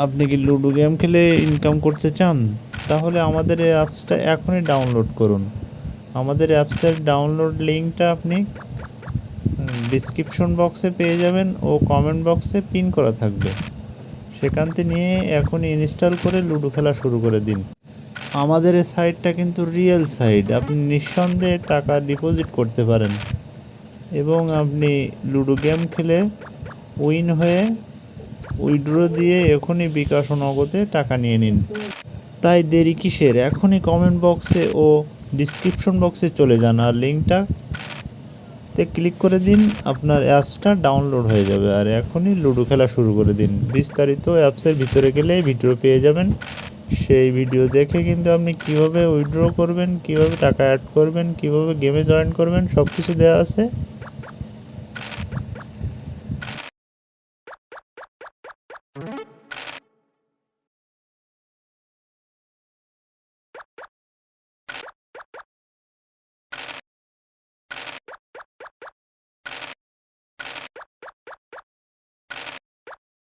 আপনি কি ludo game খেলে ইনকাম করতে চান? তাহলে আমাদের এই অ্যাপসটা এখনই ডাউনলোড করুন। আমাদের অ্যাপসের ডাউনলোড লিঙ্কটা আপনি ডিসক্রিপশন বক্সে পেয়ে যাবেন ও কমেন্ট বক্সে পিন করা থাকবে। সেখান থেকে নিয়ে এখনই ইনস্টল করে লুডো খেলা শুরু করে দিন। আমাদের এই সাইটটা কিন্তু রিয়েল সাইট আপনি নিঃসন্দেহে টাকা ডিপোজিট করতে পারেন। এবং আপনি লুডো গেম খেলে উইন হয়ে উইড্রো দিয়ে এখনই বিকাশ নগদে টাকা নিয়ে নিন। তাই দেরি কিসের? এখনই কমেন্ট বক্সে ও ডিসক্রিপশন বক্সে চলে যান আর লিঙ্কটা তে ক্লিক করে দিন, আপনার অ্যাপসটা ডাউনলোড হয়ে যাবে। আর এখনই লুডো খেলা শুরু করে দিন। বিস্তারিত অ্যাপসের ভিতরে গেলে ভিডিও পেয়ে যাবেন। সেই ভিডিও দেখে কিন্তু আপনি কীভাবে উইথড্র করবেন, কীভাবে টাকা অ্যাড করবেন, কীভাবে গেমে জয়েন করবেন সব কিছু দেওয়া আছে। you